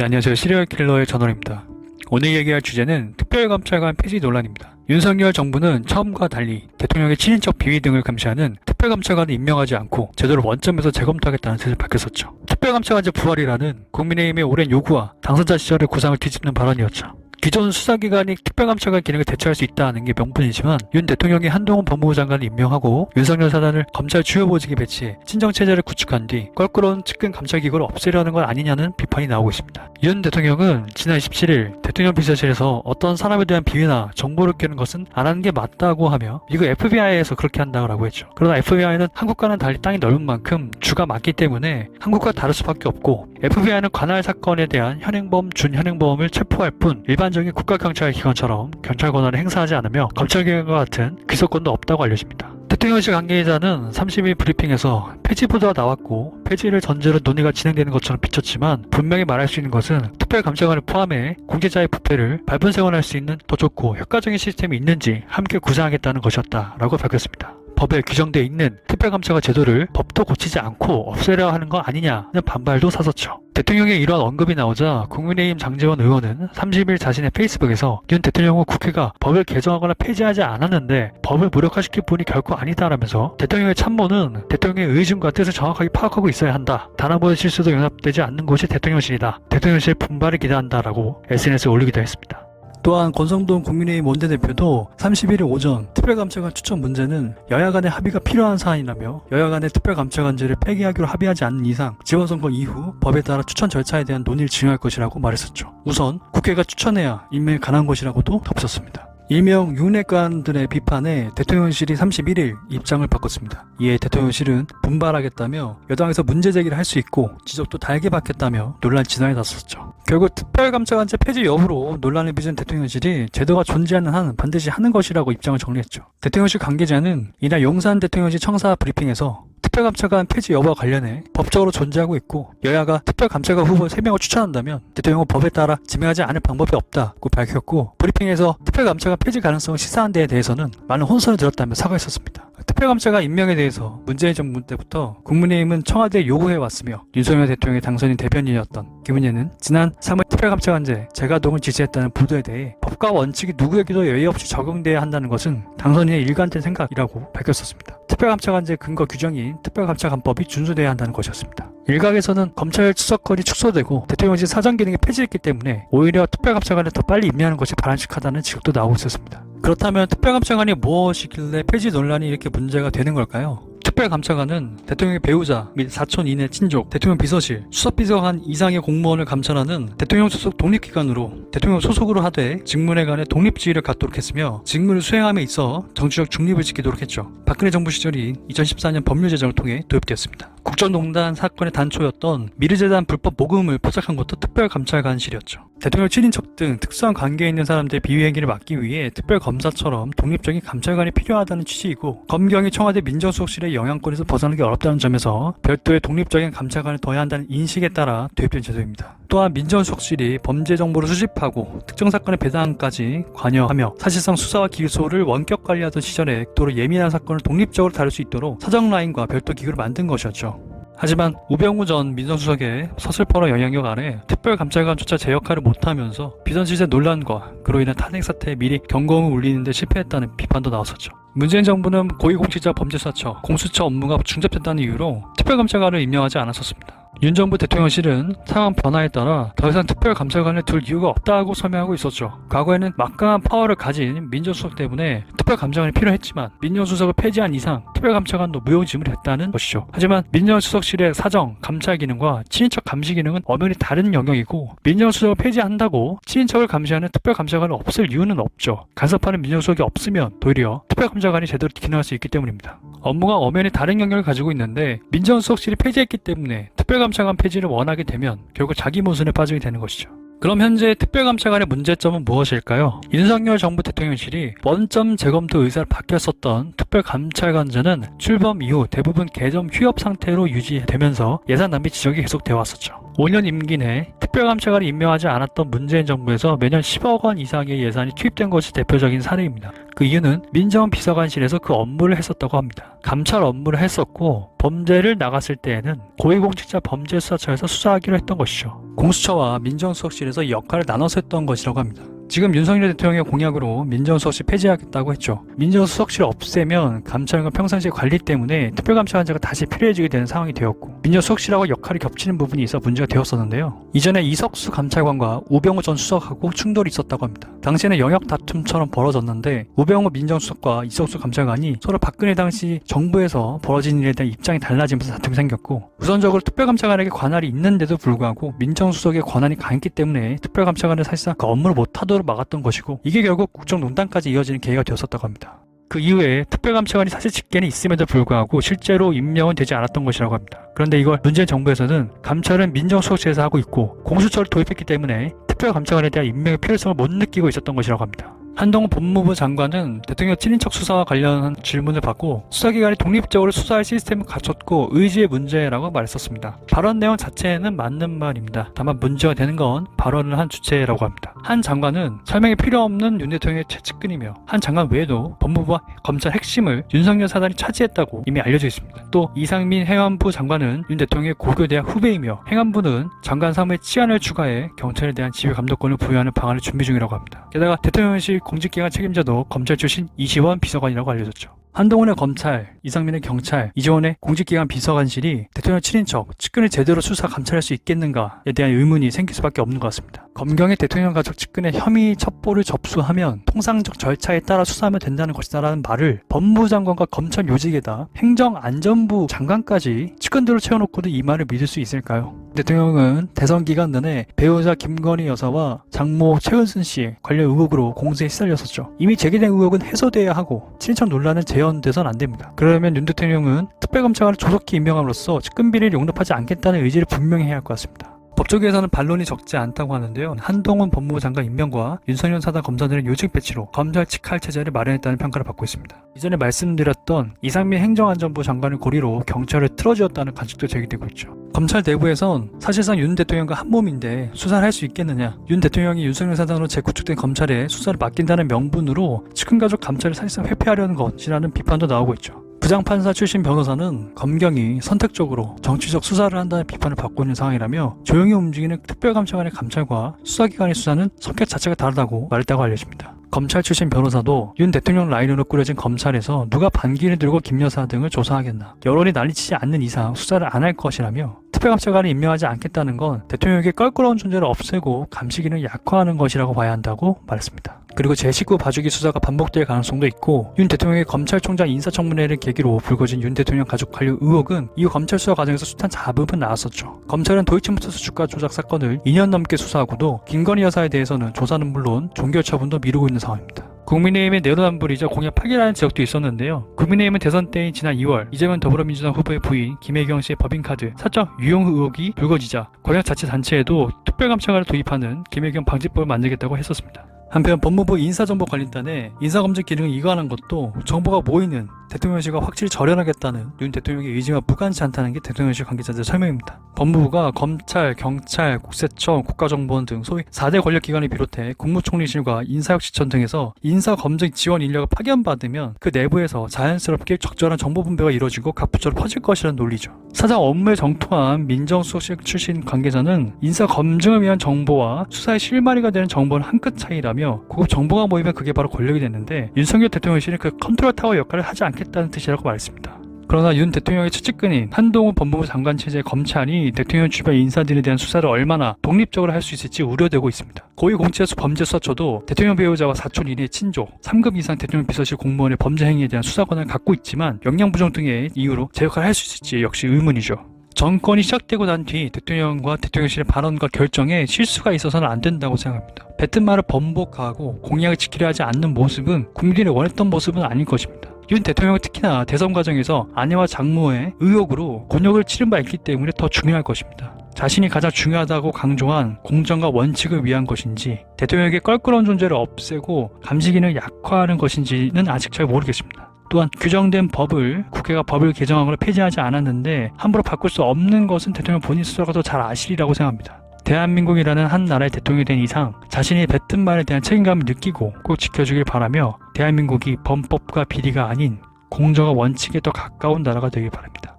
네, 안녕하세요. 시리얼 킬러의 전원입니다. 오늘 얘기할 주제는 특별감찰관 폐지 논란입니다. 윤석열 정부는 처음과 달리 대통령의 친인척 비위 등을 감시하는 특별감찰관을 임명하지 않고 제도를 원점에서 재검토하겠다는 뜻을 밝혔었죠. 특별감찰관제 부활이라는 국민의힘의 오랜 요구와 당선자 시절의 구상을 뒤집는 발언이었죠. 기존 수사기관이 특별감찰관 기능을 대체할 수 있다는 게 명분이지만 윤 대통령이 한동훈 법무부 장관을 임명하고 윤석열 사단을 검찰 주요 보직에 배치해 친정체제를 구축한 뒤 껄끄러운 측근 감찰기구를 없애려는 건 아니냐는 비판이 나오고 있습니다. 윤 대통령은 지난 27일 대통령 비서실에서 어떤 사람에 대한 비위나 정보를 깨는 것은 안 하는 게 맞다고 하며 이거 FBI에서 그렇게 한다고 했죠. 그러나 FBI는 한국과는 달리 땅이 넓은 만큼 주가 많기 때문에 한국과 다를 수밖에 없고 FBI는 관할 사건에 대한 현행범, 준현행범을 체포할 뿐 일반 적인 국가경찰기관처럼 경찰 권한을 행사하지 않으며 검찰기관과 같은 기소권도 없다고 알려집니다. 대통령실 관계자는 30일 브리핑에서 폐지 보도가 나왔고 폐지를 전제로 논의가 진행되는 것처럼 비쳤지만 분명히 말할 수 있는 것은 특별감찰관을 포함해 공직자의 부패를 밟은 생활할 수 있는 더 좋고 효과적인 시스템이 있는지 함께 구상하겠다는 것이었다라고 밝혔습니다. 법에 규정되어 있는 특별감찰관 제도를 법도 고치지 않고 없애려 하는 거 아니냐는 반발도 사섰죠. 대통령의 이러한 언급이 나오자 국민의힘 장재원 의원은 30일 자신의 페이스북에서 윤 대통령은 국회가 법을 개정하거나 폐지하지 않았는데 법을 무력화시킬 분이 결코 아니다라면서 대통령의 참모는 대통령의 의중과 뜻을 정확하게 파악하고 있어야 한다. 단 한 번의 실수도 용납되지 않는 것이 대통령실이다. 대통령실 분발을 기대한다라고 SNS에 올리기도 했습니다. 또한 권성동 국민의힘 원내대표도 31일 오전 특별감찰관 추천 문제는 여야 간의 합의가 필요한 사안이라며 여야 간의 특별감찰관제를 폐기하기로 합의하지 않는 이상 지원선거 이후 법에 따라 추천 절차에 대한 논의를 진행할 것이라고 말했었죠. 우선 국회가 추천해야 임명이 가능한 것이라고도 덧붙였습니다. 일명 윤핵관들의 비판에 대통령실이 31일 입장을 바꿨습니다. 이에 대통령실은 분발하겠다며 여당에서 문제 제기를 할 수 있고 지적도 달게 받겠다며 논란 진화에 나섰죠. 결국 특별감찰관제 폐지 여부로 논란을 빚은 대통령실이 제도가 존재하는 한 반드시 하는 것이라고 입장을 정리했죠. 대통령실 관계자는 이날 용산 대통령실 청사 브리핑에서 특별감찰관 폐지 여부와 관련해 법적으로 존재하고 있고 여야가 특별감찰관 후보 3명을 추천한다면 대통령은 법에 따라 지명하지 않을 방법이 없다고 밝혔고 브리핑에서 특별감찰관 폐지 가능성을 시사한 데에 대해서는 많은 혼선을 들었다며 사과했었습니다. 특별감찰관 임명에 대해서 문재인 정부 때부터 국민의힘은 청와대에 요구해 왔으며 윤석열 대통령의 당선인 대변인이었던 김은혜는 지난 3월 특별감찰관제 재가동을 지시했다는 보도에 대해 법과 원칙이 누구에게도 예의 없이 적용돼야 한다는 것은 당선인의 일관된 생각이라고 밝혔었습니다. 특별감찰관제 근거 규정인 특별감찰관법이 준수돼야 한다는 것이었습니다. 일각에서는 검찰 수사권이 축소되고 대통령실 사정 기능이 폐지했기 때문에 오히려 특별감찰관을 더 빨리 임명하는 것이 바람직하다는 지적도 나오고 있었습니다. 그렇다면 특별감찰관이 무엇이길래 폐지 논란이 이렇게 문제가 되는 걸까요? 특별감찰관은 대통령의 배우자 및 사촌 이내 친족, 대통령 비서실, 수석비서관 이상의 공무원을 감찰하는 대통령 소속 독립기관으로 대통령 소속으로 하되 직무에 관해 독립지위를 갖도록 했으며 직무를 수행함에 있어 정치적 중립을 지키도록 했죠. 박근혜 정부 시절인 2014년 법률 제정을 통해 도입되었습니다. 국정농단 사건의 단초였던 미르재단 불법 모금을 포착한 것도 특별감찰관실이었죠. 대통령 친인척 등 특수한 관계에 있는 사람들의 비위 행위를 막기 위해 특별검사처럼 독립적인 감찰관이 필요하다는 취지이고 검경이 청와대 민정수석실의 영향권에서 벗어나기 어렵다는 점에서 별도의 독립적인 감찰관을 둬야 한다는 인식에 따라 도입된 제도입니다. 또한 민정수석실이 범죄 정보를 수집하고 특정 사건의 배당까지 관여하며 사실상 수사와 기소를 원격 관리하던 시절에 액도로 예민한 사건을 독립적으로 다룰 수 있도록 사정 라인과 별도 기구를 만든 것이었죠. 하지만 우병우 전 민정수석의 서슬퍼러 영향력 아래 특별감찰관조차 제 역할을 못하면서 비선실세 논란과 그로 인한 탄핵 사태에 미리 경고음을 울리는데 실패했다는 비판도 나왔었죠. 문재인 정부는 고위공직자 범죄수사처, 공수처 업무가 중잡됐다는 이유로 특별감찰관을 임명하지 않았었습니다. 윤 정부 대통령실은 상황 변화에 따라 더 이상 특별감찰관을 둘 이유가 없다고 설명하고 있었죠. 과거에는 막강한 파워를 가진 민정수석 때문에 특별감찰관이 필요했지만 민정수석을 폐지한 이상 특별감찰관도 무용지물했다는 것이죠. 하지만 민정수석실의 사정, 감찰 기능과 친인척 감시 기능은 엄연히 다른 영역이고 민정수석을 폐지한다고 친인척을 감시하는 특별감찰관을 없앨 이유는 없죠. 간섭하는 민정수석이 없으면 도리어 특별감찰관이 제대로 기능할 수 있기 때문입니다. 업무가 엄연히 다른 영역을 가지고 있는데 민정수석실이 폐지했기 때문에 특별 감찰관 폐지를 원하게 되면 결국 자기 모순에 빠지게 되는 것이죠. 그럼 현재 특별감찰관의 문제점은 무엇일까요? 윤석열 정부 대통령실이 원점 재검토 의사를 바뀌었었던 특별감찰관제는 출범 이후 대부분 개점 휴업 상태로 유지되면서 예산 낭비 지적이 계속되어 왔었죠. 5년 임기 내 특별감찰관을 임명하지 않았던 문재인 정부에서 매년 10억 원 이상의 예산이 투입된 것이 대표적인 사례입니다. 그 이유는 민정원 비서관실에서 그 업무를 했었다고 합니다. 감찰 업무를 했었고 범죄를 나갔을 때에는 고위공직자 범죄수사처에서 수사하기로 했던 것이죠. 공수처와 민정수석실에서 이 역할을 나눠서 했던 것이라고 합니다. 지금 윤석열 대통령의 공약으로 민정수석실 폐지하겠다고 했죠. 민정수석실 없애면 감찰과 평상시 관리 때문에 특별감찰관제가 다시 필요해지게 되는 상황이 되었고 민정수석실하고 역할이 겹치는 부분이 있어 문제가 되었었는데요. 이전에 이석수 감찰관과 우병우 전 수석하고 충돌이 있었다고 합니다. 당시에는 영역 다툼처럼 벌어졌는데 우병우 민정수석과 이석수 감찰관이 서로 박근혜 당시 정부에서 벌어진 일에 대한 입장이 달라지면서 다툼이 생겼고 우선적으로 특별감찰관에게 관할이 있는데도 불구하고 민정수석의 권한이 강했기 때문에 특별감찰관은 사실상 그 업무를 못하도록 막았던 것이고 이게 결국 국정농단까지 이어지는 계기가 되었었다고 합니다. 그 이후에 특별감찰관이 사실 직계는 있음에도 불구하고 실제로 임명은 되지 않았던 것이라고 합니다. 그런데 이걸 문재인 정부에서는 감찰은 민정수석실에서 하고 있고 공수처를 도입했기 때문에 특별감찰관에 대한 임명의 필요성을 못 느끼고 있었던 것이라고 합니다. 한동훈 법무부 장관은 대통령 친인척 수사와 관련한 질문을 받고 수사기관이 독립적으로 수사할 시스템을 갖췄고 의지의 문제라고 말했었습니다. 발언 내용 자체는 맞는 말입니다. 다만 문제가 되는 건 발언을 한 주체라고 합니다. 한 장관은 설명이 필요 없는 윤 대통령의 최측근이며 한 장관 외에도 법무부와 검찰 핵심을 윤석열 사단이 차지했다고 이미 알려져 있습니다. 또 이상민 행안부 장관은 윤 대통령의 고교대학 후배이며 행안부는 장관 사무에 치안을 추가해 경찰에 대한 지휘 감독권을 부여하는 방안을 준비 중이라고 합니다. 게다가 대통령실 공직기관 책임자도 검찰 출신 이시원 비서관이라고 알려졌죠. 한동훈의 검찰, 이상민의 경찰, 이재원의 공직기관 비서관실이 대통령 친인척, 측근을 제대로 수사 감찰할 수 있겠는가에 대한 의문이 생길 수밖에 없는 것 같습니다. 검경의 대통령 가족 측근의 혐의 첩보를 접수하면 통상적 절차에 따라 수사하면 된다는 것이다라는 말을 법무부 장관과 검찰 요직에다 행정안전부 장관까지 측근들을 채워놓고도 이 말을 믿을 수 있을까요? 대통령은 대선 기간 내내 배우자 김건희 여사와 장모 최은순 씨 관련 의혹으로 공세에 시달렸었죠. 이미 제기된 의혹은 해소돼야 하고 친인척 논란은 재현돼선 안 됩니다. 그러면 윤 대통령은 특별검찰관을 조속히 임명함으로써 측근 비리를 용납하지 않겠다는 의지를 분명히 해야 할 것 같습니다. 법조계에서는 반론이 적지 않다고 하는데요. 한동훈 법무부 장관 임명과 윤석열 사단 검사들의 요직 배치로 검찰 직할 체제를 마련했다는 평가를 받고 있습니다. 이전에 말씀드렸던 이상민 행정안전부 장관을 고리로 경찰을 틀어쥐었다는 관측도 제기되고 있죠. 검찰 내부에선 사실상 윤 대통령과 한 몸인데 수사를 할 수 있겠느냐 윤 대통령이 윤석열 사단으로 재구축된 검찰에 수사를 맡긴다는 명분으로 측근가족 감찰을 사실상 회피하려는 것이라는 비판도 나오고 있죠. 부장판사 출신 변호사는 검경이 선택적으로 정치적 수사를 한다는 비판을 받고 있는 상황이라며 조용히 움직이는 특별감찰관의 감찰과 수사기관의 수사는 성격 자체가 다르다고 말했다고 알려집니다. 검찰 출신 변호사도 윤 대통령 라인으로 꾸려진 검찰에서 누가 반기를 들고 김 여사 등을 조사하겠나 여론이 난리치지 않는 이상 수사를 안 할 것이라며 특별감찰관을 임명하지 않겠다는 건 대통령에게 껄끄러운 존재를 없애고 감시기능을 약화하는 것이라고 봐야 한다고 말했습니다. 그리고 제19 봐주기 수사가 반복될 가능성도 있고 윤 대통령의 검찰총장 인사청문회를 계기로 불거진 윤 대통령 가족 관련 의혹은 이후 검찰 수사 과정에서 숱한 잡음은 나왔었죠. 검찰은 도이치모터스 주가 조작 사건을 2년 넘게 수사하고도 김건희 여사에 대해서는 조사는 물론 종결 처분도 미루고 있는 상황입니다. 국민의힘의 내로남불이자 공약 파기라는 지적도 있었는데요. 국민의힘은 대선 때인 지난 2월 이재명 더불어민주당 후보의 부인 김혜경 씨의 법인카드 사적 유용 의혹이 불거지자 광역자치단체에도 특별감찰관을 도입하는 김혜경 방지법을 만들겠다고 했었습니다. 한편 법무부 인사정보관리단의 인사검증 기능을 이관한 것도 정보가 모이는 대통령실과 확실히 절연하겠다는 윤 대통령의 의지와 무관치 않다는 게 대통령실 관계자들의 설명입니다. 법무부가 검찰, 경찰, 국세청, 국가정보원 등 소위 4대 권력기관을 비롯해 국무총리실과 인사혁신청 등에서 인사검증 지원 인력을 파견받으면 그 내부에서 자연스럽게 적절한 정보 분배가 이루어지고 각 부처로 퍼질 것이라는 논리죠. 사장 업무에 정통한 민정수석실 출신 관계자는 인사검증을 위한 정보와 수사의 실마리가 되는 정보는 한 끗 차이라며 고급 정보가 모이면 그게 바로 권력이 됐는데 윤석열 대통령실은 그 컨트롤 타워 역할을 하지 않겠다는 뜻이라고 말했습니다. 그러나 윤 대통령의 최측근인 한동훈 법무부 장관 체제 검찰이 대통령 주변 인사들에 대한 수사를 얼마나 독립적으로 할 수 있을지 우려되고 있습니다. 고위공직자 범죄 수사처도 대통령 배우자와 사촌 이내의 친족, 3급 이상 대통령 비서실 공무원의 범죄 행위에 대한 수사 권한을 갖고 있지만 역량 부정 등의 이유로 제 역할을 할 수 있을지 역시 의문이죠. 정권이 시작되고 난 뒤 대통령과 대통령실의 발언과 결정에 실수가 있어서는 안 된다고 생각합니다. 뱉은 말을 번복하고 공약을 지키려 하지 않는 모습은 국민들이 원했던 모습은 아닐 것입니다. 윤 대통령은 특히나 대선 과정에서 아내와 장모의 의혹으로 곤욕을 치른 바 있기 때문에 더 중요할 것입니다. 자신이 가장 중요하다고 강조한 공정과 원칙을 위한 것인지 대통령에게 껄끄러운 존재를 없애고 감시 기능을 약화하는 것인지는 아직 잘 모르겠습니다. 또한 규정된 법을 국회가 법을 개정하거나 폐지하지 않았는데 함부로 바꿀 수 없는 것은 대통령 본인 스스로가 더 잘 아시리라고 생각합니다. 대한민국이라는 한 나라의 대통령이 된 이상 자신이 뱉은 말에 대한 책임감을 느끼고 꼭 지켜주길 바라며 대한민국이 범법과 비리가 아닌 공정과 원칙에 더 가까운 나라가 되길 바랍니다.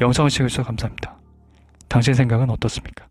영상을 시청해주셔서 감사합니다. 당신 생각은 어떻습니까?